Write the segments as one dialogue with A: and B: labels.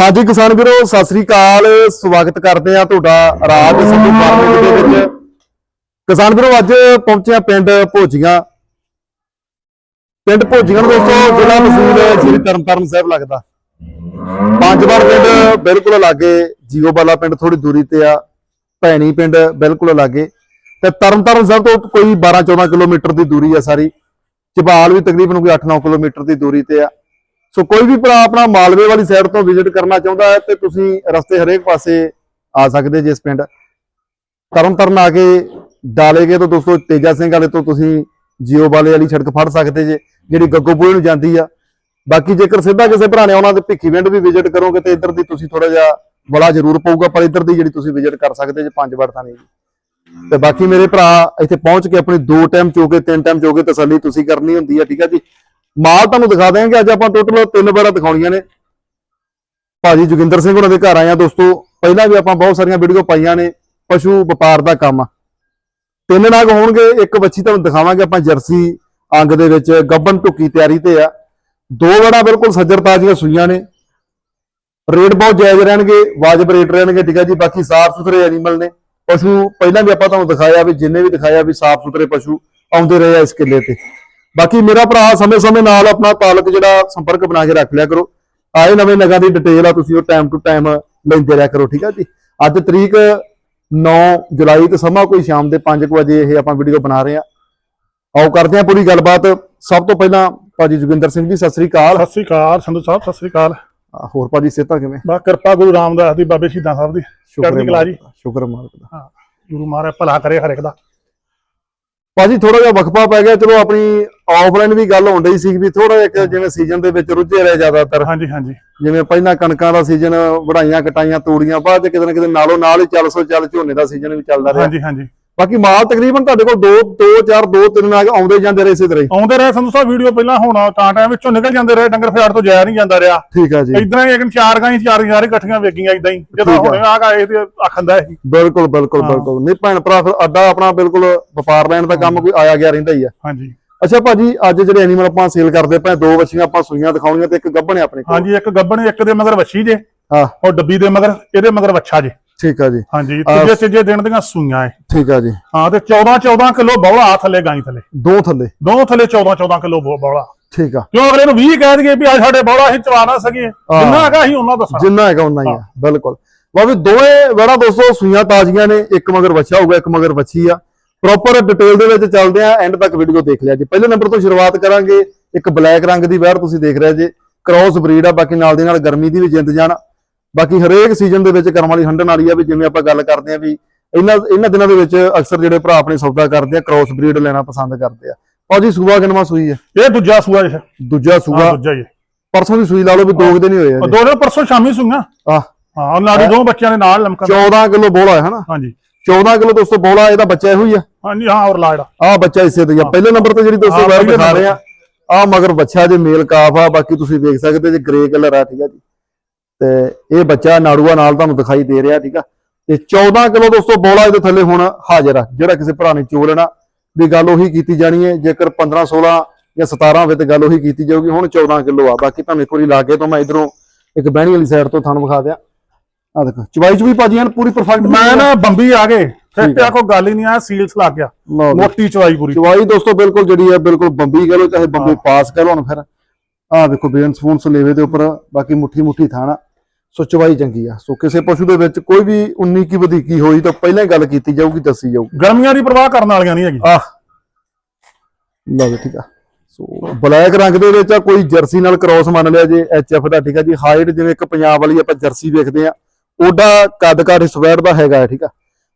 A: ਹਾਂਜੀ ਕਿਸਾਨ ਵੀਰੋ, ਸਤਿ ਸ੍ਰੀ ਅਕਾਲ। ਸਵਾਗਤ ਕਰਦੇ ਆ ਤੁਹਾਡਾ ਰਾਜ ਸੰਧੂ ਫਾਰਮਿੰਗ ਦੇ ਵਿੱਚ। ਕਿਸਾਨ ਵੀਰੋ, ਅੱਜ ਪਹੁੰਚੇ ਆ ਪਿੰਡ ਭੋਜੀਆਂ। ਪਿੰਡ ਭੋਜੀਆਂ ਨੂੰ ਦੋਸਤੋ, ਜ਼ਿਲ੍ਹਾ ਤਹਿਸੀਲ ਸ੍ਰੀ ਤਰਨਤਾਰਨ ਸਾਹਿਬ ਲੱਗਦਾ। ਪੰਜ ਵਾਰ ਪਿੰਡ ਬਿਲਕੁਲ ਲਾਗੇ ਜੀਓਬਾਲਾ ਪਿੰਡ ਥੋੜੀ ਦੂਰੀ ਤੇ ਆ। ਭੈਣੀ ਪਿੰਡ ਬਿਲਕੁਲ ਲਾਗੇ। ਤੇ ਤਰਨਤਾਰਨ ਸਾਹਿਬ ਤੋਂ ਕੋਈ 12 14 ਕਿਲੋਮੀਟਰ ਦੀ ਦੂਰੀ ਆ ਸਾਰੀ। ਝਬਾਲ ਵੀ ਤਕਰੀਬਨ ਕੋਈ 8-9 ਕਿਲੋਮੀਟਰ ਦੀ ਦੂਰੀ ਤੇ ਆ। ਸੋ ਕੋਈ ਵੀ ਭਰਾ ਆਪਣਾ ਮਾਲਵੇ ਵਾਲੀ ਸਾਈਡ ਤੋਂ ਵਿਜ਼ਿਟ ਕਰਨਾ ਚਾਹੁੰਦਾ ਹੈ ਤੇ ਤੁਸੀਂ ਰਸਤੇ ਹਰੇਕ ਪਾਸੇ ਆ ਸਕਦੇ ਜੇ ਇਸ ਪਿੰਡ। ਤਰਨ ਤਰਨ ਆ ਕੇ ਡਾਲੇਗੇ ਤੋਂ ਦੋਸਤੋ ਤੇਜਾ ਸਿੰਘ ਵਾਲੇ ਤੋਂ ਤੁਸੀਂ ਜੀਓ ਵਾਲੇ ਵਾਲੀ ਸੜਕ ਫੜ ਸਕਦੇ ਜੇ, ਜਿਹੜੀ ਗੱਗੋਪੁਰੇ ਨੂੰ ਜਾਂਦੀ ਆ। ਬਾਕੀ ਜੇਕਰ ਸਿੱਧਾ ਕਿਸੇ ਭਰਾ ਨੇ ਆਉਣਾ ਤੇ ਭਿੱਖੀ ਪਿੰਡ ਵੀ ਵਿਜ਼ਿਟ ਕਰੋਗੇ ਤੇ ਇੱਧਰ ਦੀ ਤੁਸੀਂ ਥੋੜਾ ਜਿਹਾ ਬੜਾ ਜ਼ਰੂਰ ਪਊਗਾ, ਪਰ ਇੱਧਰ ਦੀ ਜਿਹੜੀ ਤੁਸੀਂ ਵਿਜ਼ਿਟ ਕਰ ਸਕਦੇ ਜੇ, ਪੰਜ ਵਾਰ ਤਾਂ ਨਹੀਂ ਤੇ ਬਾਕੀ ਮੇਰੇ ਭਰਾ ਇੱਥੇ ਪਹੁੰਚ ਕੇ ਆਪਣੀ ਦੋ ਟਾਈਮ ਚੋਗੇ, ਤਿੰਨ ਟਾਈਮ ਚੋਗੇ ਤਸੱਲੀ ਤੁਸੀਂ ਕਰਨੀ ਹੁੰਦੀ ਆ, ਠੀਕ ਆ ਜੀ? ਮਾਲ ਤੁਹਾਨੂੰ ਦਿਖਾ ਦਿਆਂਗੇ, ਅੱਜ ਆਪਾਂ ਟੋਟਲ ਤਿੰਨ ਵਾਰਾਂ ਦਿਖਾਉਣੀਆਂ ਨੇ। ਭਾਜੀ ਜੋਗਿੰਦਰ ਸਿੰਘ ਉਹਨਾਂ ਦੇ ਘਰ ਆਏ ਦੋਸਤੋ, ਪਹਿਲਾਂ ਵੀ ਆਪਾਂ ਬਹੁਤ ਸਾਰੀਆਂ ਵੀਡੀਓ ਪਾਈਆਂ ਨੇ, ਪਸ਼ੂ ਵਪਾਰ ਦਾ ਕੰਮ। ਆ ਤਿੰਨ ਨਾਗ ਹੋਣਗੇ, ਇੱਕ ਬੱਚੀ ਤੁਹਾਨੂੰ ਦਿਖਾਵਾਂਗੇ ਆਪਾਂ ਜਰਸੀ ਅੰਗ ਦੇ ਵਿੱਚ ਗੱਬਨ ਢੁੱਕੀ ਤਿਆਰੀ ਤੇ ਆ। ਦੋ ਵੜਾ ਬਿਲਕੁਲ ਸੱਜਰ ਤਾਜ਼ੀਆਂ ਸੂਈਆਂ ਨੇ। ਰੇਟ ਬਹੁਤ ਜਾਇਜ਼ ਰਹਿਣਗੇ, ਵਾਜਬ ਰੇਟ ਰਹਿਣਗੇ, ਠੀਕ ਹੈ ਜੀ, ਬਾਕੀ ਸਾਫ਼ ਸੁਥਰੇ ਐਨੀਮਲ ਨੇ। ਪਸ਼ੂ ਪਹਿਲਾਂ ਵੀ ਆਪਾਂ ਤੁਹਾਨੂੰ ਦਿਖਾਇਆ ਵੀ, ਜਿੰਨੇ ਵੀ ਦਿਖਾਇਆ ਵੀ ਸਾਫ਼ ਸੁਥਰੇ ਪਸ਼ੂ ਆਉਂਦੇ ਰਹੇ ਆ ਇਸ ਕਿੱਲੇ ਤੇ। ਬਾਕੀ ਮੇਰਾ ਭਰਾ ਸਮੇਂ-ਸਮੇਂ ਨਾਲ ਆਪਣਾ ਤਾਲੁਕ ਜਿਹੜਾ ਸੰਪਰਕ ਬਣਾ ਕੇ ਰੱਖ ਲਿਆ ਕਰੋ। ਆਏ ਨਵੇਂ ਨਗਾਂ ਦੀ ਡਿਟੇਲ ਆ ਤੁਸੀਂ ਉਹ ਟਾਈਮ ਟੂ ਟਾਈਮ ਲੈਂਦੇ ਰਿਹਾ ਕਰੋ ਠੀਕ ਆ ਜੀ? ਅੱਜ ਤਰੀਕ 9 ਜੁਲਾਈ ਤੇ ਸਮਾਂ ਕੋਈ ਸ਼ਾਮ ਦੇ 5 ਵਜੇ ਇਹ ਆਪਾਂ ਵੀਡੀਓ ਬਣਾ ਰਹੇ ਆ। ਆਓ ਕਰਦੇ ਆ ਪੂਰੀ ਗੱਲਬਾਤ। ਸਭ ਤੋਂ ਪਹਿਲਾਂ ਭਾਜੀ ਜੋਗਿੰਦਰ ਸਿੰਘ ਜੀ ਸਤਿ ਸ੍ਰੀ ਅਕਾਲ।
B: ਸਤਿ ਸ੍ਰੀ ਅਕਾਲ ਸੰਧੂ ਸਾਹਿਬ ਸਤਿ ਸ੍ਰੀ ਅਕਾਲ।
A: ਹੋਰ ਭਾਜੀ ਸਿਹਤਾਂ ਕਿਵੇਂ?
B: ਬਾ ਕਿਰਪਾ ਗੁਰੂ ਰਾਮਦਾਸ ਦੀ ਬਾਬੇ ਸ਼ਹੀਦਾਂ ਸਾਹਿਬ ਦੀ। ਚੜ੍ਹਦੀ ਕਲਾ ਜੀ।
A: ਸ਼ੁਕਰ ਮਾਲਕ ਦਾ।
B: ਗੁਰੂ ਮਹਾਰਾਜ ਭਲਾ ਕਰੇ ਹਰ ਇੱਕ ਦਾ।
A: ਭਾਜੀ ਥੋੜਾ ਜਿਹਾ ਵਕਫਾ ਪੈ ਗਿਆ ਚਲੋ ਆਪਣੀ ਆਫਲਾਈਨ ਵੀ ਗੱਲ ਹੋਣ ਡਈ ਸੀ ਵੀ ਥੋੜਾ ਇੱਕ ਜਿਵੇਂ ਸੀਜ਼ਨ ਦੇ ਵਿੱਚ ਰੁੱਝੇ ਰਹੇ ਜ਼ਿਆਦਾਤਰ।
B: ਹਾਂਜੀ ਹਾਂਜੀ।
A: ਜਿਵੇਂ ਪਹਿਲਾਂ ਕਣਕਾਂ ਦਾ ਸੀਜ਼ਨ ਵਢਾਈਆਂ ਕਟਾਈਆਂ ਤੂੜੀਆਂ ਬਾਅਦ ਕਿਤੇ ਨਾ ਕਿਤੇ ਨਾਲੋਂ ਨਾਲ ਹੀ ਚੱਲ ਸੋ ਚੱਲ ਝੋਨੇ ਦਾ ਸੀਜ਼ਨ ਵੀ ਚੱਲਦਾ ਰਿਹਾ।
B: ਹਾਂਜੀ ਹਾਂਜੀ।
A: ਬਾਕੀ ਮਾਲ ਤਕਰੀਬਨ ਤੁਹਾਡੇ ਕੋਲ 2 2 4 2 3 ਨਾਗ ਆਉਂਦੇ ਜਾਂਦੇ ਰਹੇ ਇਸੇ ਤਰ੍ਹਾਂ ਹੀ।
B: ਆਉਂਦੇ ਰਹੇ ਸੰਧੂ ਸਾਹਿਬ ਵੀਡੀਓ ਪਹਿਲਾਂ ਹੁਣ ਤਾਂ ਟਾਈਮ ਵਿੱਚੋਂ ਨਿਕਲ ਜਾਂਦੇ ਰਹੇ ਡੰਗਰ ਫਿਆੜ ਤੋਂ ਜਾਇਆ ਨਹੀਂ ਜਾਂਦਾ ਰਿਹਾ।
A: ਠੀਕ ਆ ਜੀ।
B: ਇਦਾਂ ਹੀ ਇੱਕ ਚਾਰ ਗਾਂ ਚਾਰ ਯਾਰ ਇਕੱਠੀਆਂ ਵੇਗੀਆਂ ਇਦਾਂ ਹੀ। ਜਦੋਂ
A: ਆ।
B: ਹੁਣ ਆ ਗਏ ਤੇ ਆਖੰਦਾ ਸੀ
A: ਬਿਲਕੁਲ ਬਿਲਕੁਲ। ਬਿਲਕੁਲ। ਨਹੀਂ ਭੈਣ ਭਰਾ ਫਿਰ ਅੱਡਾ ਆਪਣਾ ਬਿਲਕੁਲ ਵਪਾਰ ਲੈਣ ਦਾ ਕੰਮ ਕੋਈ ਆਇਆ ਗਿਆ ਰਹਿੰਦਾ ਹੀ ਆ।
B: ਹਾਂਜੀ।
A: ਅੱਛਾ ਭਾਜੀ ਅੱਜ ਜਿਹੜੇ ਐਨੀਮਲ ਆਪਾਂ ਸੇਲ ਕਰਦੇ ਪਏ ਦੋ ਬੱਚੀਆਂ ਆਪਾਂ ਸੂਈਆਂ ਦਿਖਾਉਣੀਆਂ ਤੇ ਇੱਕ ਗੱਭਣ ਹੈ ਆਪਣੇ ਕੋਲ?
B: ਹਾਂਜੀ ਇੱਕ ਗੱਬਣ ਇੱਕ ਦੇ ਮਗਰ ਵੱਛੀ ਜੇ
A: ਹਾਂ।
B: ਉਹ ਡੱਬੀ ਦੇ ਮਗਰ ਇਹਦੇ ਮਗਰ ਵੱਛਾ ਜੇ।
A: ਠੀਕ ਆ ਜੀ।
B: ਹਾਂਜੀ
A: ਆ-
B: ਤੀਜੇ ਤੀਜੇ ਦਿਨ ਦੀਆਂ ਸੂਈਆਂ ਏ
A: ਠੀਕ ਆ ਜੀ।
B: ਹਾਂ ਤੇ 14 14 ਕਿਲੋ ਬੌਲਾ ਆ ਥੱਲੇ ਗਾਈ ਥੱਲੇ।
A: ਦੋ ਥੱਲੇ।
B: ਦੋ ਥੱਲੇ 14 14 ਕਿਲੋ ਬੌਲਾ।
A: ਠੀਕ ਆ।
B: ਕਿਉਂ ਅਗਲੇ ਨੂੰ 20 ਕਹਿ ਦਈਏ ਵੀ ਅੱਜ ਸਾਡੇ ਬੌਲਾ ਅਸੀਂ ਚਵਾ ਨਾ ਸਕੀਏ ਜਿੰਨਾ ਹੈਗਾ ਅਸੀਂ ਉਹਨਾਂ ਦੱਸਾਂ
A: ਜਿੰਨਾ ਹੈਗਾ ਉਨਾ ਹੀ ਆ ਬਿਲਕੁਲ। ਬਾਬੇ ਦੋਵੇਂ ਵੜਾ ਦੋਸਤੋ ਸੂਈਆਂ ਤਾਜ਼ੀਆਂ ਨੇ ਇੱਕ ਮਗਰ ਬੱਚਾ ਹੋਊਗਾ ਇੱਕ ਮਗਰ ਬੱਚੀ ਆ। ਪ੍ਰੋਪਰ ਡਿਟੇਲ ਦੇ ਵਿੱਚ ਚੱਲਦੇ ਆ ਐਂਡ ਤੱਕ ਵੀਡੀਓ ਦੇਖ ਲਿਆ ਜੀ। ਪਹਿਲੇ ਨੰਬਰ ਤੋਂ ਸ਼ੁਰੂਆਤ ਕਰਾਂਗੇ ਇੱਕ ਬਲੈਕ ਰੰਗ ਦੀ ਵੈਰ ਤੁਸੀਂ ਦੇਖ ਰਹੇ ਜੇ। ਕ੍ਰੋਸ ਬਰੀਡ ਆ ਬਾਕੀ ਨਾਲ ਦੀ ਨਾਲ ਗਰਮੀ ਦੀ ਵੀ ਜਿੰਦ ਜਾਣ ਬਾਕੀ ਹਰੇਕ ਸੀਜ਼ਨ ਦੇ ਵਿੱਚ ਕਰਮ ਵਾਲੀ ਹੰਡਣ ਵਾਲੀ ਆ ਵੀ ਜਿਵੇਂ ਆਪਾਂ ਗੱਲ ਕਰਦੇ ਆ ਵੀ ਇਹਨਾਂ ਇਹਨਾਂ ਦਿਨਾਂ ਦੇ ਵਿੱਚ ਅਕਸਰ ਜਿਹੜੇ ਭਰਾ ਆਪਣੇ ਸੌਦਾ ਕਰਦੇ ਆ ਕ੍ਰੋਸ ਬਰੀਡ ਲੈਣਾ ਪਸੰਦ ਕਰਦੇ ਆ। ਭਾਜੀ ਸੂਆ ਕਿੰਨਵਾਂ ਸੂਈ ਹੈ?
B: ਇਹ ਦੂਜਾ ਸੂਆ ਜੀ
A: ਦੂਜਾ ਸੂਆ।
B: ਦੂਜਾ ਹੀ
A: ਪਰਸੋਂ ਦੀ ਸੂਈ ਲਾ ਲਓ ਵੀ ਦੋ ਦਿਨ ਹੀ ਹੋਏ ਆ ਜੀ।
B: ਦੋ ਦਿਨ ਪਰਸੋਂ ਸ਼ਾਮੀ ਸੂਈਆਂ।
A: ਆਹ।
B: ਹਾਂ ਨਾੜੀ ਦੋ ਬੱਚਿਆਂ ਦੇ ਨਾਲ ਲਮਕਾ
A: 14 ਕਿਲੋ ਬੋਲਾ ਹੈ ਹਨਾ?
B: ਹਾਂਜੀ।
A: 14 ਕਿਲੋ ਦੋਸਤੋ ਬੋਲਾ ਇਹਦਾ ਬੱਚਾ ਇਹੋ ਹੀ ਆ।
B: ਹਾਂਜੀ ਹਾਂ ਔਰ ਲਾੜਾ
A: ਆ ਬੱਚਾ ਇਸੇ ਹੀ ਆ। ਪਹਿਲੇ ਨੰਬਰ ਤੇ ਜਿਹੜੀ ਦੋਸਤੋ ਵੈਰ ਦਿਖਾ ਰਹੇ ਆ ਆ ਮਗਰ ਬੱਚਾ ਜੇ ਮੇਲ ਕਾਫ ਆ ਬਾਕੀ ਤੁਸੀਂ ਵੇਖ ਸਕਦੇ ਜੇ ਗ੍ਰੇ ਕਲਰ ਆ ਠੀਕ ਆ ਜੀ। ਤੇ ਇਹ ਬੱਚਾ ਨਾੜੂਆ ਨਾਲ ਤੁਹਾਨੂੰ ਦਿਖਾਈ ਦੇ ਰਿਹਾ ਠੀਕ ਆ। ਤੇ 14 ਕਿਲੋ ਦੋਸਤੋ ਬੋਲਾ ਇਹਦੇ ਥੱਲੇ ਹੁਣ ਹਾਜ਼ਰ ਆ ਜਿਹੜਾ ਕਿਸੇ ਭਰਾ ਨੇ ਚੋ ਲੈਣਾ ਵੀ ਗੱਲ ਉਹੀ ਕੀਤੀ ਜਾਣੀ ਹੈ ਜੇਕਰ 15 16 ਜਾਂ 17 ਹੋਵੇ ਤੇ ਗੱਲ ਉਹੀ ਕੀਤੀ ਜਾਊਗੀ ਹੁਣ 14 ਕਿਲੋ ਆ। ਬਾਕੀ ਤੁਹਾਨੂੰ ਇੱਕ ਵਾਰੀ ਲਾ ਕੇ ਤੋਂ ਮੈਂ ਇਧਰੋਂ ਇੱਕ ਬਹਿਣੀ ਵਾਲੀ ਸਾਈਡ ਤੋਂ ਤੁਹਾਨੂੰ ਵਿਖਾ ਦਿਆਂ। ਆ ਦੇਖੋ ਚਵਾਈ ਚ ਵੀ ਭਾਜੀ ਐਨ ਪੂਰੀ ਪਰਫੈਕਟ
B: ਮੈਂ ਨਾ ਬੰਬੀ ਆ ਗਏ ਫਿਰ ਤੇ
A: ਆ।
B: ਕੋਈ ਗੱਲ ਹੀ ਨਹੀਂ ਆ ਸੀਲਸ ਲੱਗ ਗਿਆ। ਮੋਟੀ ਚਵਾਈ ਪੂਰੀ।
A: ਚਵਾਈ ਦੋਸਤੋ ਬਿਲਕੁਲ ਜਿਹੜੀ ਹੈ ਬਿਲਕੁਲ ਬੰਬੀ ਕਹ ਲੋ ਚਾਹੇ ਬੰਬੀ। ਪਾਸ ਕਹ ਲੋ ਹੁਣ ਫਿਰ। ਆਹ ਵੇਖੋ ਬੇਨ ਸਪੂਨ ਸਲੇਵੇ ਦੇ ਉੱਪਰ ਬਾਕੀ ਮੁੱਠੀ ਮੁੱਠੀ ਥਾਣਾ ਸੋ ਚਵਾਈ ਚੰਗੀ ਆ। ਸੋ ਕਿਸੇ ਪਸ਼ੂ ਦੇ ਵਿੱਚ ਕੋਈ ਵੀ 19 ਕੀ ਵਧੀਕੀ ਹੋਈ ਤਾਂ ਪਹਿਲਾਂ ਹੀ ਗੱਲ ਕੀਤੀ ਜਾਊਗੀ ਦੱਸੀ ਜਾਊਗੀ।
B: ਗਰਮੀਆਂ ਦੀ ਪਰਵਾਹ ਕਰਨ ਵਾਲੀਆਂ ਨਹੀਂ ਹੈਗੀ
A: ਆਹ। ਲਓ ਠੀਕ ਆ। ਸੋ ਬਲੈਕ ਰੰਗ ਦੇ ਵਿੱਚ ਆ ਕੋਈ ਜਰਸੀ ਨਾਲ ਕ੍ਰਾਸ ਮੰਨ ਲਿਆ ਜੇ ਐਚਐਫ ਦਾ ਠੀਕ ਆ ਜੀ। ਹਾਈਟ ਜਿਵੇਂ ਇੱਕ ਪੰਜਾਬ ਵਾਲੀ ਆਪਾਂ ਜਰਸੀ ਵੇਖਦੇ ਆ। ਉਹਦਾ ਕੱਦ ਕਾਠ ਸਵੈਰ ਦਾ ਹੈਗਾ ਹੈ, ਠੀਕ ਆ।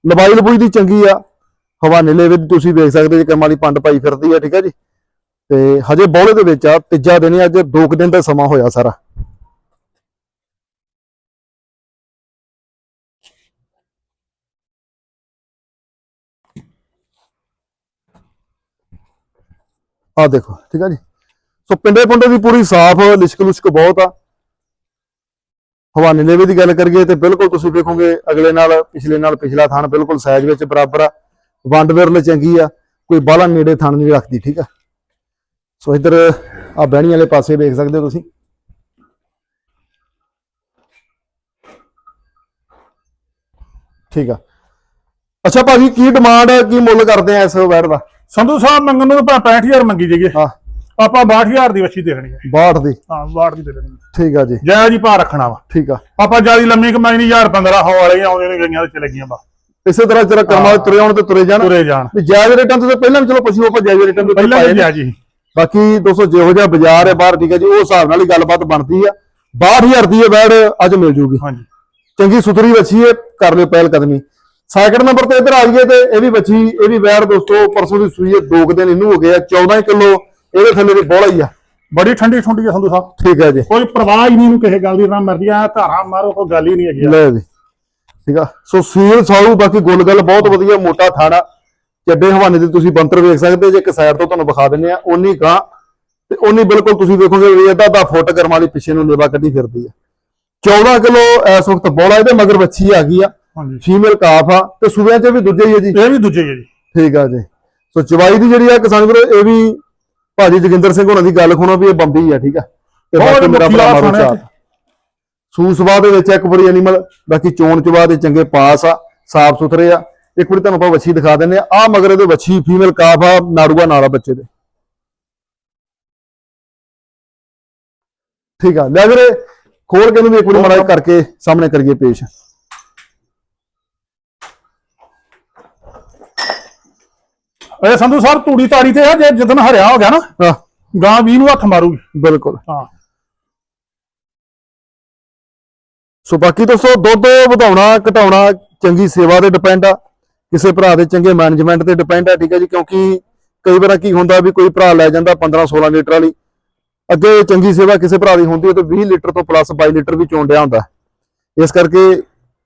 A: ਲੰਬਾਈ ਲਬੂਈ ਦੀ ਚੰਗੀ ਆ ਹਵਾਨੇ ਲੈ ਵਿੱਚ ਤੁਸੀਂ ਵੇਖ ਸਕਦੇ ਜੇ ਕੰਮਾਂ ਵਾਲੀ ਪੰਡ ਪਾਈ ਫਿਰਦੀ ਆ ਠੀਕ ਆ ਜੀ। ਤੇ ਹਜੇ ਬੌਲੇ ਦੇ ਵਿੱਚ ਆ ਤੀਜਾ ਦਿਨ ਅੱਜ ਦੋ ਕੁ ਦਿਨ ਦਾ ਸਮਾਂ ਹੋਇਆ ਸਾਰਾ। ਆ ਦੇਖੋ ਠੀਕ ਆ ਜੀ। ਸੋ ਪਿੰਡੇ ਪੁੰਡੇ ਦੀ ਪੂਰੀ ਸਾਫ਼ ਲਿਸ਼ਕ ਲੁਸ਼ਕ ਬਹੁਤ ਆ। ਹਵਾਨੇ ਲੇਵੇ ਦੀ ਗੱਲ ਕਰੀਏ ਤੇ ਬਿਲਕੁਲ ਤੁਸੀਂ ਦੇਖੋਗੇ ਅਗਲੇ ਨਾਲ ਪਿਛਲੇ ਨਾਲ ਪਿਛਲਾ ਥਾਣ ਬਿਲਕੁਲ ਸਾਈਜ਼ ਵਿੱਚ ਬਰਾਬਰ ਆ। ਵੰਡ ਵਿਰਲ ਚੰਗੀ ਆ ਕੋਈ ਬਾਲਾ ਨੇੜੇ ਥਾਣ ਨਹੀਂ ਰੱਖਦੀ ਠੀਕ ਆ? ਸੋ ਇਧਰ ਆ ਬਹਿਣੀ ਵਾਲੇ ਪਾਸੇ ਦੇਖ ਸਕਦੇ ਹੋ ਤੁਸੀਂ। ਠੀਕ ਆ। ਅੱਛਾ ਭਾਜੀ ਕੀ ਡਿਮਾਂਡ ਕੀ ਮੁੱਲ ਕਰਦੇ ਆ ਇਸ ਵੈਟ ਦਾ?
B: ਸੰਧੂ ਸਾਹਿਬ ਮੰਗਣ ਨੂੰ ਤਾਂ 65000 ਮੰਗੀ ਜੀਗੇ
A: ਹਾਂ।
B: ਆਪਾਂ 62000 ਦੀ ਵੱਛੀ ਦੇਣੀ ਹੈ।
A: 62 ਦੀ।
B: ਹਾਂ 62 ਦੀ ਦੇਣੀ ਹੈ।
A: ਠੀਕ ਆ ਜੀ।
B: ਜਾਇਜ਼ ਹੀ ਭਾਅ ਰੱਖਣਾ ਵਾ।
A: ਠੀਕ ਆ।
B: ਆਪਾਂ ਜਿਆਦੀ ਲੰਮੀ ਕਮਾਈ ਨਹੀਂ 1000 15 ਹੋ ਵਾਲੇ ਹੀ ਆਉਂਦੇ ਨੇ ਗਈਆਂ ਤੇ ਚਲੇ ਗਈਆਂ ਬਾ
A: ਇਸੇ ਤਰ੍ਹਾਂ ਜਰਾ ਕਰਮਾਂ ਦੇ ਤੁਰੇ ਆਉਣ ਤੇ ਤੁਰੇ ਜਾਣ।
B: ਤੁਰੇ ਜਾਣ।
A: ਵੀ ਜਾਇਜ਼ ਰੇਟਾਂ ਤੇ ਪਹਿਲਾਂ ਵੀ ਚਲੋ ਪਸ਼ੂ ਆਪਾਂ ਜਾਇਜ਼ ਰੇਟਾਂ ਤੇ
B: ਪਹਿਲਾਂ ਵੀ। ਆ ਜੀ
A: ਬਾਕੀ ਦੋਸਤੋ ਜਿਹੋ ਜਿਹਾ ਬਾਜ਼ਾਰ ਹੈ ਬਾਹਰ ਠੀਕ ਹੈ ਜੀ ਉਹ ਹਿਸਾਬ ਨਾਲ ਹੀ ਗੱਲਬਾਤ ਬਣਦੀ ਆ। 62000 ਦੀ ਇਹ ਵੈੜ ਅੱਜ ਮਿਲ ਜੂਗੀ।
B: ਹਾਂਜੀ।
A: ਚੰਗੀ ਸੁਥਰੀ ਬੱਚੀ ਹੈ ਕਰ ਲਿਓ ਪਹਿਲ ਕਦਮੀ। ਸੈਕਿੰਡ ਨੰਬਰ ਤੇ ਇੱਧਰ ਆ ਜਾਈਏ ਤੇ ਇਹ ਵੀ ਬੱਚੀ ਇਹ ਵੀ ਵੈੜ ਦੋਸਤੋ ਪਰਸੋਂ ਦੀ ਸੂਈ ਹੈ ਦਿਨ ਇਹਨੂੰ ਹੋ ਗਏ ਆ 14 ਕਿਲੋ। ਇਹਦੇ ਥੱਲੇ ਦੀ ਬੋਲਾ ਹੀ ਆ।
B: ਬੜੀ ਠੰਡੀ ਠੰਡੀ ਆ ਸੰਧੂ ਸਾਹਿਬ।
A: ਠੀਕ ਹੈ ਜੀ।
B: ਕੋਈ ਪਰਵਾਹ ਹੀ ਨਹੀਂ ਨੂੰ ਕਿਸੇ ਗੱਲ ਦੀ ਨਾ ਮਰਦੀ ਆ ਧਾਰਾ ਮਾਰੋ ਕੋਈ ਗੱਲ ਹੀ ਨਹੀਂ ਹੈਗੀ
A: ਲੈ ਜੀ। ਠੀਕ ਆ। ਸੋ ਸੀਲ ਸਾਊ ਬਾਕੀ ਗੁੱਲ ਗੱਲ ਬਹੁਤ ਵਧੀਆ ਮੋਟਾ ਥਾਣਾ। ਚੱਡੇ ਹਵਾਨੇ ਦੇ ਤੁਸੀਂ ਬੰਤਰ ਵੇਖ ਸਕਦੇ ਜੇ ਇੱਕ ਸਾਈਡ ਤੋਂ ਤੁਹਾਨੂੰ ਵਿਖਾ ਦਿੰਨੇ ਆ ਉਨੀ ਗਾਂ ਤੇ ਉਨੀ ਬਿਲਕੁਲ ਤੁਸੀਂ ਵੇਖੋਗੇ ਵੀ ਅੱਧਾ ਅੱਧਾ ਫੁੱਟ ਕਰਮ ਵਾਲੀ ਪਿੱਛੇ ਨੂੰ ਲੇਵਾ ਕੱਢੀ ਫਿਰਦੀ ਆ। 14 ਕਿਲੋ ਇਸ ਵਕਤ ਬੋਲਾ ਇਹਦੇ ਮਗਰ ਬੱਚੀ ਆ ਗਈ ਆ। ਫੀਮੇਲ ਕਾਫ ਆ। ਤੇ ਸੂਬਿਆਂ 'ਚ ਵੀ ਦੂਜੇ ਹੀ ਆ ਜੀ।
B: ਇਹ ਵੀ ਦੂਜੇ ਹੀ ਆ ਜੀ।
A: ਠੀਕ ਆ ਜੀ। ਸੋ ਚਵਾਈ ਦੀ ਜਿਹੜੀ ਆ ਕਿਸਾਨ ਵੀਰੋ ਇਹ ਵੀ ਭਾਜੀ ਜੋਗਿੰਦਰ ਸਿੰਘ ਹੋਣਾ ਦੀ ਗੱਲ ਖੁਣੋ ਵੀ ਇਹ ਬੰਬੀ ਆ ਠੀਕ ਆ? ਤੇ ਬਾਕੀ ਮੇਰਾ ਭਰਾ ਮਾਰੋ ਸੂਸਵਾ ਦੇ ਵਿੱਚ ਇੱਕ ਵਾਰੀ ਐਨੀਮਲ ਬਾਕੀ ਚੋਣ ਚਵਾ ਦੇ ਚੰਗੇ ਪਾਸ ਆ ਸਾਫ਼ ਸੁਥਰੇ ਆ। ਇੱਕ ਵਾਰੀ ਤੁਹਾਨੂੰ ਆਪਾਂ ਵੱਛੀ ਦਿਖਾ ਦਿੰਦੇ ਆ। ਆ ਮਗਰ ਇਹਦੇ ਵੱਛੀ ਫੀਮੇਲ ਕਾਫ ਆ ਨਾੜੂਆ ਨਾਲ ਆ ਬੱਚੇ ਦੇ। ਠੀਕ ਆ। ਲੈ ਵੀਰੇ ਖੋਲ ਕੇ ਇਹਨੂੰ ਵੀ ਇੱਕ ਵਾਰੀ ਮੜਾ ਕਰਕੇ ਸਾਹਮਣੇ ਕਰੀਏ ਪੇਸ਼।
B: ਇਹ ਸੰਧੂ ਸਾਹਿਬ ਤੂੜੀ ਤਾੜੀ ਤੇ ਆ ਜੇ ਜਦੋਂ ਹਰਿਆ ਹੋ ਗਿਆ ਨਾ
A: ਹਾਂ।
B: ਗਾਂ 20 ਨੂੰ ਹੱਥ ਮਾਰੂਗੀ।
A: ਬਿਲਕੁਲ।
B: ਹਾਂ।
A: ਸੋ ਬਾਕੀ ਦੋਸਤੋ ਦੁੱਧ ਵਧਾਉਣਾ ਘਟਾਉਣਾ ਚੰਗੀ ਸੇਵਾ ਤੇ ਡਿਪੈਂਡ ਆ। ਕਿਸੇ ਭਰਾ ਦੇ ਚੰਗੇ ਮੈਨੇਜਮੈਂਟ ਤੇ ਡਿਪੈਂਡ ਆ ਠੀਕ ਹੈ ਜੀ ਕਿਉਂਕਿ ਕਈ ਵਾਰ ਕੀ ਹੁੰਦਾ ਵੀ ਕੋਈ ਭਰਾ ਲੈ ਜਾਂਦਾ 15 16 ਲੀਟਰ ਵਾਲੀ। ਅੱਗੇ ਚੰਗੀ ਸੇਵਾ ਕਿਸੇ ਭਰਾ ਦੀ ਹੁੰਦੀ ਹੈ ਤਾਂ 20 ਲੀਟਰ ਤੋਂ ਪਲੱਸ 22 ਲੀਟਰ ਵੀ ਚੋਣ ਡਿਆ ਹੁੰਦਾ। ਇਸ ਕਰਕੇ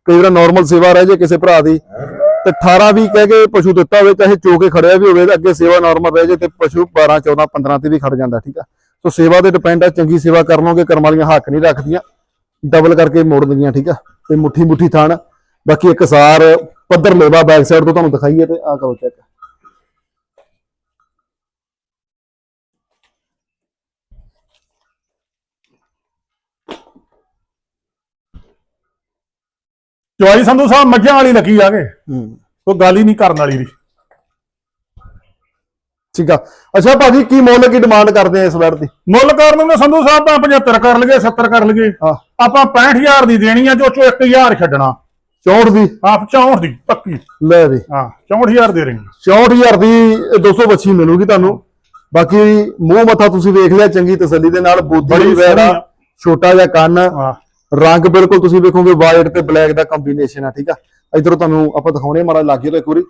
A: ਕਈ ਵਾਰ ਨਾਰਮਲ ਸੇਵਾ ਰਹਿ ਜੇ ਕਿਸੇ ਭਰਾ ਦੀ। ਤੇ 18 ਵੀ ਕਹਿ ਕੇ ਪਸ਼ੂ ਦਿੱਤਾ ਹੋਵੇ, ਚਾਹੇ ਚੋ ਕੇ ਖੜਿਆ ਵੀ ਹੋਵੇ ਅੱਗੇ ਸੇਵਾ ਨਾਰਮਲ ਰਹਿ ਜੇ ਤੇ ਪਸ਼ੂ 12 14 15 ਤੇ ਵੀ ਖੜ ਜਾਂਦਾ, ਠੀਕ ਆ? ਸੋ ਸੇਵਾ ਤੇ ਡਿਪੈਂਡ ਆ, ਚੰਗੀ ਸੇਵਾ ਕਰ ਲਓਗੇ ਕਰਮ ਵਾਲੀਆਂ ਹੱਕ ਨਹੀਂ ਰੱਖਦੀਆਂ ਡਬਲ ਕਰਕੇ ਮੋੜ ਦਿੰਦੀਆਂ, ਠੀਕ ਆ? ਤੇ ਮੁੱਠੀ ਮੁੱਠੀ ਥਾਣ। ਬਾਕੀ ਇੱਕ ਸਾਰ ਪੱਧਰ ਲੇਵਾ ਬੈਕ ਸਾਈਡ ਤੋਂ ਤੁਹਾਨੂੰ ਦਿਖਾਈਏ ਤੇ ਆ ਕਰੋ ਚੈੱਕ
B: ਚਵਾਈ ਸੰਧੂ ਸਾਹਿਬ ਮੱਝਾਂ ਵਾਲੀ ਲੱਗੀ ਆ ਕੇ। ਕੋਈ ਗੱਲ ਹੀ ਨਹੀਂ ਕਰਨ ਵਾਲੀ ਦੀ
A: ਠੀਕ ਆ। ਅੱਛਾ ਭਾਜੀ ਕੀ ਮੁੱਲ ਕੀ ਡਿਮਾਂਡ ਕਰਦੇ ਆ ਇਸ ਵਾਰ ਦੀ?
B: ਮੁੱਲ ਕਰਨ ਨੂੰ ਸੰਧੂ ਸਾਹਿਬ ਤਾਂ 75 ਕਰ ਲਗੇ 70 ਕਰ ਲਗੇ
A: ਹਾਂ।
B: ਆਪਾਂ 65000 ਦੀ ਦੇਣੀ ਆ ਜੋ ਚੋ 1000 ਛੱਡਣਾ।
A: 64 ਦੀ?
B: ਆਪ 64 ਦੀ ਪੱਕੀ।
A: ਲੈ ਵੀ।
B: ਹਾਂ 64000 ਦੇ ਰਹੀ
A: 64000 ਦੀ ਇਹ 200 ਬੱਚੀ ਮਿਲੂਗੀ ਤੁਹਾਨੂੰ। ਬਾਕੀ ਮੂੰਹ ਮੱਥਾ ਤੁਸੀਂ ਵੇਖ ਲਿਆ ਚੰਗੀ ਤਸੱਲੀ ਦੇ ਨਾਲ ਬੋਦੀ
B: ਬੜੀ
A: ਵੈੜਾ
B: ਸੋਹਣੀ ਆ।
A: ਛੋਟਾ ਜਿਹਾ ਕੰਨ
B: ਹਾਂ।
A: ਰੰਗ ਬਿਲਕੁਲ ਤੁਸੀਂ ਵੇਖੋਗੇ ਵਾਈਟ ਤੇ ਬਲੈਕ ਦਾ ਕੰਬੀਨੇਸ਼ਨ ਆ, ਠੀਕ ਆ? ਇਧਰੋਂ ਤੁਹਾਨੂੰ ਆਪਾਂ ਦਿਖਾਉਣੇ ਮਾੜਾ ਲੱਗੇ ਤੋਂ ਇੱਕ ਵਾਰੀ।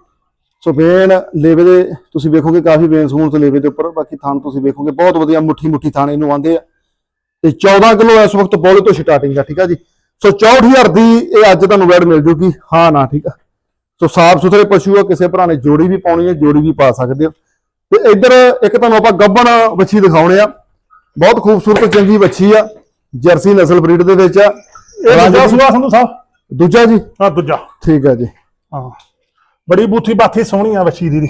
A: ਸੋ ਵੇਨ ਲੇਵੇ ਦੇ, ਤੁਸੀਂ ਵੇਖੋਗੇ ਕਾਫੀ ਵੇਨ ਸਹੂਲਤ ਲੇਵੇ ਦੇ ਉੱਪਰ, ਬਾਕੀ ਥਾਨ ਤੁਸੀਂ ਵੇਖੋਗੇ, ਬਹੁਤ ਵਧੀਆ ਮੁੱਠੀ ਮੁੱਠੀ ਥਾਨ ਇਹਨੂੰ ਆਂਦੇ ਆ। ਤੇ 14 ਕਿਲੋ ਇਸ ਵਕਤ ਬੋਲੇ ਤੋਂ ਸਟਾਰਟਿੰਗ ਆ, ਠੀਕ ਆ ਜੀ? ਸੋ 64000 ਦੀ ਇਹ ਅੱਜ ਤੁਹਾਨੂੰ ਵੈਡ ਮਿਲ ਜੂਗੀ। ਹਾਂ, ਨਾ, ਠੀਕ ਆ? ਸੋ ਸਾਫ਼ ਸੁਥਰੇ ਪਸ਼ੂ ਆ, ਕਿਸੇ ਭਰਾ ਨੇ ਜੋੜੀ ਵੀ ਪਾਉਣੀ ਹੈ ਜੋੜੀ ਵੀ ਪਾ ਸਕਦੇ ਹੋ ਤੇ ਇੱਧਰ ਇੱਕ ਤੁਹਾਨੂੰ ਆਪਾਂ ਗੱਬਣ ਵੱਛੀ ਦਿਖਾਉਣੇ ਆ। ਬਹੁਤ ਖੂਬਸੂਰਤ ਚੰਗੀ ਵੱਛੀ ਆ। ਜਰਸੀ ਨਸਲ ਬਰੀਡ ਦੇ ਵਿੱਚ ਆ।
B: ਇਹ ਦੂਜਾ ਸੂਆ ਸੰਧੂ ਸਾਹਿਬ?
A: ਦੂਜਾ ਜੀ?
B: ਹਾਂ ਦੂਜਾ।
A: ਠੀਕ ਆ ਜੀ।
B: ਹਾਂ। ਬੜੀ ਬੂਥੀ ਬਾਥੀ ਸੋਹਣੀ ਆ ਵੱਛੀ ਦੀ ਦੀ।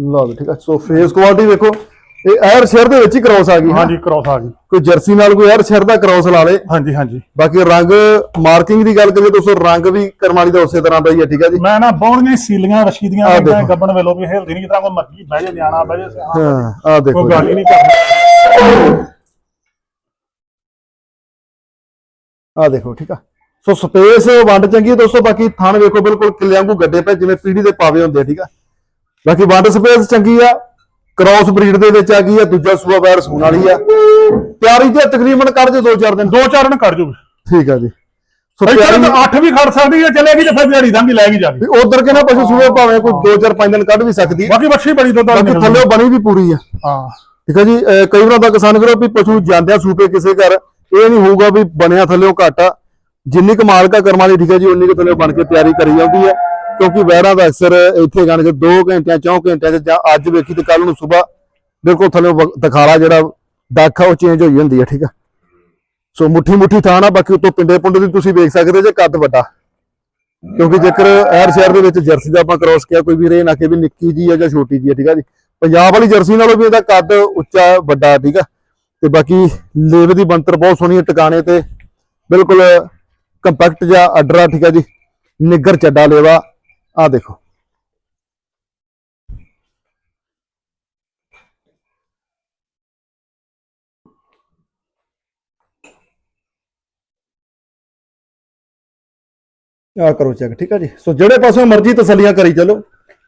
A: ਲਓ ਜੀ, ਠੀਕ ਆ। ਸੋ ਫੇਸ ਕੁਆਲਿਟੀ ਵੇਖੋ। ਇਹ ਐਰ ਸ਼ਹਿਰ ਦੇ ਵਿੱਚ ਹੀ ਕ੍ਰੋਸ ਆ ਗਈ ਹਾਂ
B: ਹਾਂਜੀ ਕ੍ਰੋਸ ਆ ਗਈ।
A: ਕੋਈ ਜਰਸੀ ਨਾਲ ਕੋਈ ਐਰ ਸ਼ਹਿਰ ਦਾ ਕ੍ਰੋਸ ਲਾ ਲੇ।
B: ਹਾਂਜੀ ਹਾਂਜੀ।
A: ਬਾਕੀ ਰੰਗ ਮਾਰਕਿੰਗ ਦੀ ਗੱਲ ਕਰੀਏ ਦੋਸਤੋ ਰੰਗ ਵੀ ਕਰਮਾਲੀ ਦਾ ਉਸੇ ਤਰ੍ਹਾਂ ਦਾ ਹੀ ਠੀਕ ਆ ਜੀ।
B: ਮੈਂ ਨਾ ਬੌਣੀਆਂ ਸੀਲੀਆਂ ਵੱਛੀ ਦੀਆਂ
A: ਆਹ
B: ਮੈਂ
A: ਦੇਖੋ।
B: ਗੱਬਣ ਵੇਲੋ ਵੀ ਹਿਲਦੀ ਨਹੀਂ ਜਿੱਦਾਂ ਕੋਈ ਮਰਜ਼ੀ ਬਹਿ ਜਾ ਨਿਆਣਾ ਬਹਿ ਜਾ ਸਿਆਣਾ
A: ਹਾਂ ਆ ਦੇਖੋ
B: ਕੋਈ। ਗੱਲ ਹੀ ਨਹੀਂ ਕਰਨੀ।
A: ਆ ਦੇਖੋ ਠੀਕ ਆ? ਸੋ ਸਪੇਸ ਵੰਡ ਚੰਗੀ ਹੈ ਦੋਸਤੋ ਬਾਕੀ ਥਣ ਵੇਖੋ ਬਿਲਕੁਲ ਕਿੱਲੇ ਵਾਂਗੂ ਗੱਡੇ ਪਏ ਜਿਵੇਂ ਪੀੜੀ ਦੇ ਪਾਵੇ ਹੁੰਦੇ ਆ ਠੀਕ ਆ? ਬਾਕੀ ਵੰਡ ਸਪੇਸ ਚੰਗੀ ਆ ਕ੍ਰਾਸ ਬਰੀਡ ਦੇ ਵਿੱਚ ਆ ਗਈ ਆ ਦੂਜਾ ਸੂਆ ਵੈਰ ਸੂਣ ਵਾਲੀ ਆ। ਤਿਆਰੀ ਤੇ ਤਕਰੀਬਨ ਕਰ ਜੇ 2-4 ਦਿਨ।
B: ਦੋ ਚਾਰ ਦਿਨ ਕਰ ਜੂਗੀ
A: ਠੀਕ ਆ ਜੀ। ਸੋ ਤਿਆਰੀ
B: ਤਾਂ ਅੱਠ ਵੀ ਖੜ ਸਕਦੀ ਹੈ ਚਲੇਗੀ ਤੇ ਫਿਰ ਦਿਹਾੜੀ ਦੰਗੀ ਲੈ ਗਈ ਜਾ ਕੇ।
A: ਉਧਰ ਕੇ ਨਾ ਪਸ਼ੂ ਸੂਏ ਭਾਵੇਂ ਕੋਈ 2-4-5 ਦਿਨ ਕੱਢ ਵੀ ਸਕਦੀ।
B: ਬਾਕੀ ਵੱਛੀ ਬੜੀ ਦੁੱਧ ਵਾਲੀ
A: ਬਾਕੀ। ਥੱਲੇ ਬਣੀ ਵੀ ਪੂਰੀ ਆ।
B: ਹਾਂ।
A: ਠੀਕ ਹੈ ਜੀ ਕਈ ਵਾਰ ਤਾਂ ਕਿਸਾਨ ਵੀਰੋ ਵੀ ਪਸ਼ੂ ਜਾਂਦਿਆਂ ਸੂਪੇ ਕਿਸੇ ਘਰ ਇਹ ਨਹੀਂ ਹੋਊਗਾ ਵੀ ਬਣਿਆ ਥੱਲੇੋਂ ਘੱਟ ਆ। ਜਿੰਨੀ ਕੁ ਮਾਲਕਾ ਕਰਮਾਂ ਦੀ, ਠੀਕ ਹੈ ਜੀ, ਉਨੀ ਕੁ ਥੱਲੇ ਬਣ ਕੇ ਤਿਆਰੀ ਕਰੀ ਜਾਂਦੀ ਹੈ ਕਿਉਂਕਿ ਵਹਿਰਾਂ ਦਾ ਅਕਸਰ ਇੱਥੇ ਗਣ ਕੇ 2 ਘੰਟਿਆਂ 4 ਘੰਟਿਆਂ ਚ ਜਾਂ ਅੱਜ ਵੇਖੀ ਤੇ ਕੱਲ ਨੂੰ ਸਵੇਰ ਬਿਲਕੁਲ ਥੱਲੇ ਦਿਖਾਲਾ ਜਿਹੜਾ ਆ, ਉਹ ਚੇਂਜ ਹੋਈ ਹੁੰਦੀ ਹੈ ਠੀਕ ਆ। ਸੋ ਮੁੱਠੀ ਮੁੱਠੀ ਥਾਂ ਨਾ, ਬਾਕੀ ਉਤੋਂ ਪਿੰਡੇ ਪੁੰਡੇ ਦੀ ਤੁਸੀਂ ਵੇਖ ਸਕਦੇ ਜੇ ਕੱਦ ਵੱਡਾ। ਕਿਉਂਕਿ ਜੇਕਰ ਐਰ ਸ਼ਹਿਰ ਦੇ ਵਿੱਚ ਜਰਸੀ ਦਾ ਆਪਾਂ ਕ੍ਰੋਸ ਕਿਹਾ, ਕੋਈ ਵੀ ਰੇ ਨਾ ਕਿ ਵੀ ਨਿੱਕੀ ਜੀ ਆ ਜਾਂ ਛੋਟੀ ਜੀ ਆ, ਠੀਕ ਆ ਜੀ। ਪੰਜਾਬ ਵਾਲੀ ਜਰਸੀ ਨਾਲੋਂ ਵੀ ਇਹਦਾ ਕੱਦ ਉੱਚਾ ਵੱਡਾ, ਠੀਕ ਆ। ਤੇ ਬਾਕੀ ਲੇਵ ਦੀ ਬੰਤਰ ਬਹੁਤ ਸੋਹਣੀ ਹੈ ਟਿਕਾਣੇ ਤੇ। ਬਿਲਕੁਲ ਕੰਪੈਕਟ ਜਾਂ ਅਡਰਾ, ਠੀਕ ਆ ਜੀ। ਨਿੱਗਰ ਚੱਡਾ ਲੇਵਾ। ਆ ਦੇਖੋ। ਆ ਕਰੋ ਚੈੱਕ ਠੀਕ ਆ ਜੀ। ਸੋ ਜਿਹੜੇ ਪਾਸੋਂ ਮਰਜ਼ੀ ਤਸੱਲੀਆਂ ਕਰੀ ਚੱਲੋ।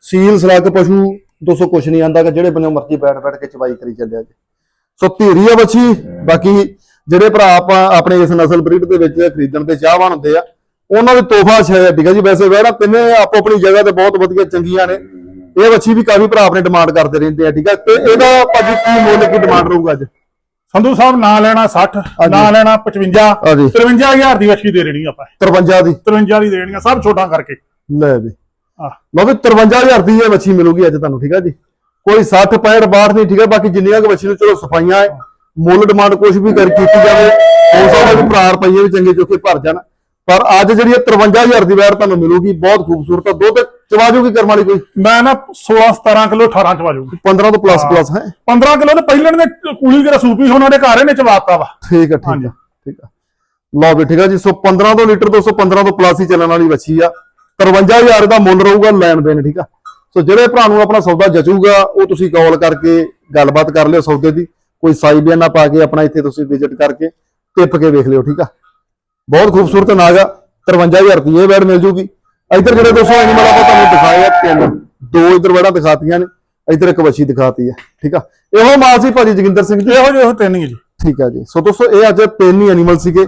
A: ਸੀਲ ਸਲੱਗ ਪਸ਼ੂ 200 ਕੁਛ ਨਹੀਂ ਆਂਦਾ ਕਿ ਜਿਹੜੇ ਬੰਨੇ ਮਰਜ਼ੀ ਬੈਠ ਬੈਠ ਕੇ ਚਵਾਈ ਕਰੀ ਚੱਲਿਆ ਜੀ। ਸੋ ਧੀਰੀ ਆ ਬੱਚੀ। ਬਾਕੀ ਜਿਹੜੇ ਭਰਾ ਆਪਾਂ ਆਪਣੇ ਇਸ ਨਸਲ ਬਰੀਡ ਦੇ ਵਿੱਚ ਖਰੀਦਣ ਤੇ ਚਾਹਵਾਨ ਹੁੰਦੇ ਆ ਉਹਨਾਂ ਦੇ ਤੋਹਫਾ ਹੈ। ਠੀਕ ਆ ਜੀ ਵੈਸੇ ਵੈੜਾ ਤਿੰਨੇ ਆਪੋ ਆਪਣੀ ਜਗ੍ਹਾ ਤੇ ਬਹੁਤ ਵਧੀਆ ਚੰਗੀਆਂ ਨੇ। ਇਹ ਬੱਚੀ ਵੀ ਕਾਫੀ ਭਰਾ ਆਪਣੇ ਡਿਮਾਂਡ ਕਰਦੇ ਰਹਿੰਦੇ ਆ ਠੀਕ ਆ? ਤੇ ਇਹਦਾ ਭਾਜੀ ਕੀ ਮੁੱਲ ਕੀ ਡਿਮਾਂਡ ਰਹੂਗਾ ਅੱਜ?
B: ਸੰਧੂ ਸਾਹਿਬ ਨਾ ਲੈਣਾ 60 ਨਾ ਲੈਣਾ 55
A: ਹਾਂਜੀ।
B: 53000 ਦੀ ਵੱਛੀ ਦੇ ਦੇਣੀ ਆਪਾਂ।
A: 53 ਦੀ।
B: 53 ਦੀ ਦੇਣੀਆਂ ਸਭ ਛੋਟਾਂ ਕਰਕੇ।
A: ਲੈ ਵੀ।
B: ਆਹ
A: ਲਓ ਵੀ 53000 ਦੀ ਇਹ ਬੱਚੀ ਮਿਲੂਗੀ ਅੱਜ ਤੁਹਾਨੂੰ ਠੀਕ ਆ ਜੀ? ਕੋਈ 60 65 62 ਨਹੀਂ ਠੀਕ ਆ ਬਾਕੀ ਜਿੰਨੀਆਂ ਕੁ ਬੱਚੀ ਨੂੰ ਚਲੋ ਸਫਾਈਆਂ ਹੈ ਮੁੱਲ ਡਿਮਾਂਡ ਕੁਝ ਵੀ ਕਰ ਕੀਤੀ ਜਾਵੇ ਹੋ ਸਕਦਾ ਵੀ ਭਰਾ ਰੁਪਈਏ ਵੀ ਚੰਗੇ ਚੋਕੇ ਭਰ ਜਾਣ। ਪਰ ਅੱਜ ਜਿਹੜੀ ਇਹ 53000 ਦੀ ਵੈਰ ਤੁਹਾਨੂੰ ਮਿਲੂਗੀ ਬਹੁਤ ਖੂਬਸੂਰਤ ਆ ਦੁੱਧ ਚਵਾਜੂਗੀ ਕਰਮ ਵਾਲੀ ਕੋਈ?
B: ਮੈਂ ਨਾ 16 17 ਕਿਲੋ 18 ਚ ਵਾਜੂਗੀ
A: 15 ਤੋਂ ਪਲੱਸ ਪਲੱਸ ਹੈ।
B: 15 ਕਿਲੋ ਨੇ ਪਹਿਲੇ ਨੇ ਕੂਲੀ ਜਿਹੜਾ ਸੂਪੀ ਉਹਨਾਂ ਦੇ ਘਰ ਇਹਨੇ ਚਵਾਤਾ ਵਾ।
A: ਠੀਕ ਆ ਠੀਕ। ਆ ਠੀਕ ਆ ਲਓ ਵੀ ਠੀਕ ਆ ਜੀ ਸੋ 15 ਤੋਂ ਲੀਟਰ ਤੋਂ ਸੋ 15 ਤੋਂ ਪਲੱਸ ਹੀ ਚੱਲਣ ਵਾਲੀ ਬੱਚੀ ਆ। 53000 ਦਾ ਮੁੱਲ ਰਹੂਗਾ ਲੈਣ ਦੇਣ ਠੀਕ ਆ। ਸੋ ਜਿਹੜੇ ਭਰਾ ਨੂੰ ਆਪਣਾ ਸੌਦਾ ਜਚੂਗਾ ਉਹ ਤੁਸੀਂ ਕਾਲ ਕਰਕੇ ਗੱਲਬਾਤ ਕਰ ਲਿਓ ਸੌਦੇ ਦੀ। ਕੋਈ ਸਾਈ ਬਿਆਨਾ ਪਾ ਕੇ ਆਪਣਾ ਇੱਥੇ ਤੁਸੀਂ ਵਿਜ਼ਿਟ ਕਰਕੇ ਟਿੱਪ ਕੇ ਵੇਖ ਲਿਓ ਠੀਕ ਆ? ਬਹੁਤ ਖੂਬਸੂਰਤ ਨਾਗ ਆ 53000 ਦੀ ਇਹ ਬੈਡ ਮਿਲ ਜੂਗੀ। ਇੱਧਰ ਜਿਹੜੇ ਦੋਸਤੋ ਐਨੀਮਲ ਆਪਾਂ ਤੁਹਾਨੂੰ ਦਿਖਾਏ ਆ ਤਿੰਨ ਦੋ ਇੱਧਰ ਬੈਡਾਂ ਦਿਖਾਤੀਆਂ ਨੇ ਇੱਧਰ ਇੱਕ ਵੱਛੀ ਦਿਖਾਤੀ ਆ ਠੀਕ ਆ? ਇਹੋ ਮਾਲ ਸੀ ਭਾਜੀ ਜੋਗਿੰਦਰ ਸਿੰਘ ਜੀ?
B: ਇਹੋ ਜਿਹੇ ਤਿੰਨ ਹੀ ਜੀ।
A: ਠੀਕ ਆ ਜੀ। ਸੋ ਦੋਸਤੋ ਇਹ ਅੱਜ ਤਿੰਨ ਹੀ ਐਨੀਮਲ ਸੀਗੇ।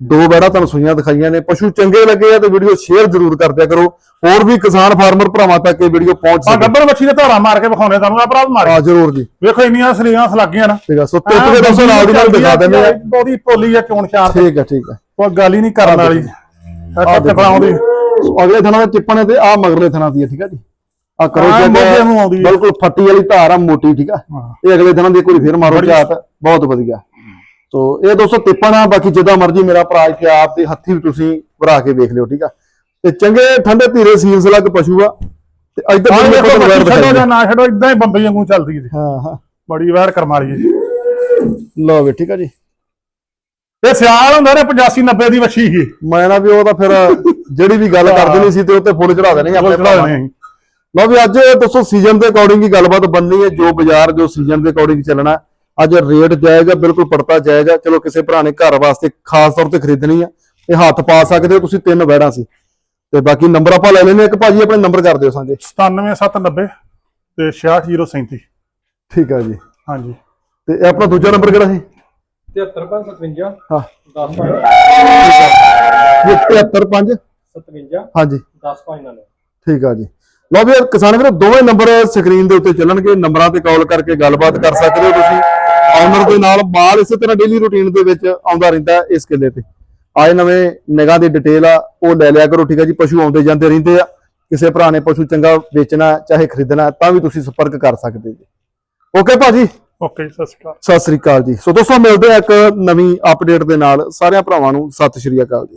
A: ਦੋ ਬੈੜਾ ਤੁਹਾਨੂੰ ਸੂਈਆਂ ਦਿਖਾਈਆਂ ਨੇ। ਪਸ਼ੂ ਚੰਗੇ ਲੱਗੇ ਆ ਤੇ ਵੀਡੀਓ ਸ਼ੇਅਰ ਜ਼ਰੂਰ ਕਰ ਦਿਆ ਕਰੋ। ਹੋਰ ਵੀ ਕਿਸਾਨ ਫਾਰਮਰ ਭਰਾਵਾਂ ਤੱਕ ਇਹ ਵੀਡੀਓ ਪਹੁੰਚ
B: ਆ
A: ਸਕੇ।
B: ਗੱਬਰ ਵੱਛੀ ਦੇ ਧਾਰਾ ਮਾਰ ਕੇ ਵਿਖਾਉਣੇ ਤੁਹਾਨੂੰ ਆ ਭਰਾ ਮਾਰੇ
A: ਆ ਜ਼ਰੂਰ ਜੀ।
B: ਵੇਖੋ ਇੰਨੀਆਂ ਸਰੀਆਂ ਸਲਾਗੀਆਂ ਨਾ।
A: ਠੀਕ ਆ ਸੋ ਟਿੱਪ ਕੇ ਦੋਸਤੋ ਨਾਲ ਦੀ ਨਾਲ ਦਿਖਾ ਦਿੰਦੇ ਆ।
B: ਉਹਦੀ ਪੋਲੀ ਆ ਚੋਣ ਚਾਰ ਤੇ।
A: ਠੀਕ ਆ ਠੀਕ ਆ।
B: ਕੋਈ ਗੱਲ ਹੀ ਨਹੀਂ ਕਰਨ ਵਾਲੀ। ਆ
A: ਦੇਖੋ।
B: ਫੜਾਉਂਦੀ
A: ਅਗਲੇ ਥਣਾ ਦੇ ਟਿੱਪਣੇ ਤੇ ਆ ਮਗਰਲੇ ਥਣਾ ਦੀ ਆ ਠੀਕ ਆ ਜੀ। ਆ ਕਰੋ
B: ਹਾਂ, ਆ।
A: ਬਿਲਕੁਲ ਫੱਟੀ ਵਾਲੀ ਧਾਰ ਆ ਮੋਟੀ ਠੀਕ ਆ।
B: ਹਾਂ।
A: ਇਹ ਅਗਲੇ ਦਿਨਾਂ ਦੀ ਵਾਰੀ ਫੇਰ ਮਾਰੋ ਝਾਤ। ਬਹੁਤ ਵਧੀਆ। ਸੋ ਇਹ ਦੋਸਤੋ ਟਿੱਪਣ ਆ ਬਾਕੀ ਜਿੱਦਾਂ ਮਰਜ਼ੀ ਮੇਰਾ ਭਰਾ ਇੱਥੇ ਆਪ ਦੇ ਹੱਥੀ ਵੀ ਤੁਸੀਂ ਭਰਾ ਕੇ ਵੇਖ ਲਿਓ ਠੀਕ ਆ? ਤੇ ਚੰਗੇ ਠੰਡੇ ਧੀਰੇ ਸੀਲਸ ਲੱਗ ਪਸ਼ੂ ਆ ਤੇ ਇੱਧਰ
B: ਛੱਡੋ ਜਾਂ ਨਾ ਛੱਡੋ ਇਦਾਂ ਹੀ ਬੰਬਈ ਵਾਂਗੂ ਚੱਲਦੀ ਜੀ।
A: ਹਾਂ ਹਾਂ।
B: ਬੜੀ ਵਾਰ ਕਰਮ ਵਾਲੀ ਹੈ ਜੀ।
A: ਲਓ ਵੀ ਠੀਕ ਆ ਜੀ।
B: ਇਹ ਸਿਆਲ ਹੁੰਦਾ ਨੇ 85 90 ਦੀ ਵੱਛੀ ਹੀ
A: ਮੈਂ ਨਾ ਵੀ ਉਹ ਤਾਂ ਫਿਰ ਜਿਹੜੀ ਵੀ ਗੱਲ ਕਰ ਦੇਣੀ ਸੀ ਤੇ ਉੱਤੇ ਫੁੱਲ ਚੜਾ ਦੇਣੇ ਆਪਣੇ
B: ਦੇਣੇ
A: ਨੇ। ਲਓ ਵੀ ਅੱਜ ਦੋਸਤੋ ਸੀਜ਼ਨ ਦੇ ਅਕੋਰਡਿੰਗ ਹੀ ਗੱਲਬਾਤ ਬਣਨੀ ਹੈ ਜੋ ਬਾਜ਼ਾਰ ਜੋ ਸੀਜ਼ਨ ਦੇ ਅਕੋਰਡਿੰਗ ਚੱਲਣਾ ਅੱਜ ਰੇਟ ਜਾਏਗਾ ਬਿਲਕੁਲ ਪੜਤਾ ਜਾਏਗਾ। ਚਲੋ ਕਿਸੇ ਭਰਾ ਨੇ ਘਰ ਵਾਸਤੇ ਖਾਸ ਤੌਰ ਤੇ ਖਰੀਦਣੀ ਆ ਇਹ ਹੱਥ ਪਾ ਸਕਦੇ ਹੋ ਤੁਸੀਂ ਤਿੰਨ ਵੈੜਾਂ ਸੀ। ਤੇ ਬਾਕੀ ਨੰਬਰ ਆਪਾਂ ਲੈ ਲੈਨੇ ਇੱਕ ਭਾਜੀ ਆਪਣੇ ਨੰਬਰ ਕਰ ਦਿਓ ਸਾਂਝੇ।
B: 97790 ਤੇ 66037
A: ਠੀਕ ਆ ਜੀ।
B: ਹਾਂਜੀ।
A: ਤੇ ਇਹ ਆਪਣਾ ਦੂਜਾ ਨੰਬਰ ਕਿਹੜਾ ਸੀ?
C: 73557
A: ਹਾਂ।
C: 10
A: ਇਹ 735
C: 57
A: ਹਾਂਜੀ।
C: 10 5
A: ਠੀਕ ਆ ਜੀ। ਲਓ ਵੀ ਕਿਸਾਨ ਵੀਰੋ ਦੋਵੇਂ ਨੰਬਰ ਸਕਰੀਨ ਦੇ ਉੱਤੇ ਚੱਲਣਗੇ। ਨੰਬਰਾਂ ਤੇ ਕਾਲ ਕਰਕੇ ਗੱਲਬਾਤ ਕਰ ਸਕਦੇ ਹੋ ਤੁਸੀਂ। ਆਨਰ ਦੇ ਨਾਲ ਮਾਲ ਇਸੇ ਤਰ੍ਹਾਂ ਡੇਲੀ ਰੂਟੀਨ ਦੇ ਵਿੱਚ ਆਉਂਦਾ ਰਹਿੰਦਾ ਇਸ ਕਿੱਲੇ ਤੇ। ਆਏ ਨਵੇਂ ਨਿਗਾਹ ਦੀ ਡਿਟੇਲ ਆ ਉਹ ਲੈ ਲਿਆ ਕਰੋ ਠੀਕ ਆ ਜੀ ਪਸ਼ੂ ਆਉਂਦੇ ਜਾਂਦੇ ਰਹਿੰਦੇ ਆ। ਕਿਸੇ ਭਰਾ ਨੇ ਪਸ਼ੂ ਚੰਗਾ ਵੇਚਣਾ ਚਾਹੇ ਖਰੀਦਣਾ ਤਾਂ ਵੀ ਤੁਸੀਂ ਸੰਪਰਕ ਕਰ ਸਕਦੇ ਜੀ। ਓਕੇ ਭਾਜੀ?
B: ਓਕੇ ਸਤਿ ਸ਼੍ਰੀ ਅਕਾਲ।
A: ਸਤਿ ਸ੍ਰੀ ਅਕਾਲ ਜੀ। ਸੋ ਦੋਸਤੋ ਮਿਲਦੇ ਆ ਇੱਕ ਨਵੀਂ ਅਪਡੇਟ ਦੇ ਨਾਲ। ਸਾਰਿਆਂ ਭਰਾਵਾਂ ਨੂੰ ਸਤਿ ਸ੍ਰੀ ਅਕਾਲ ਜੀ।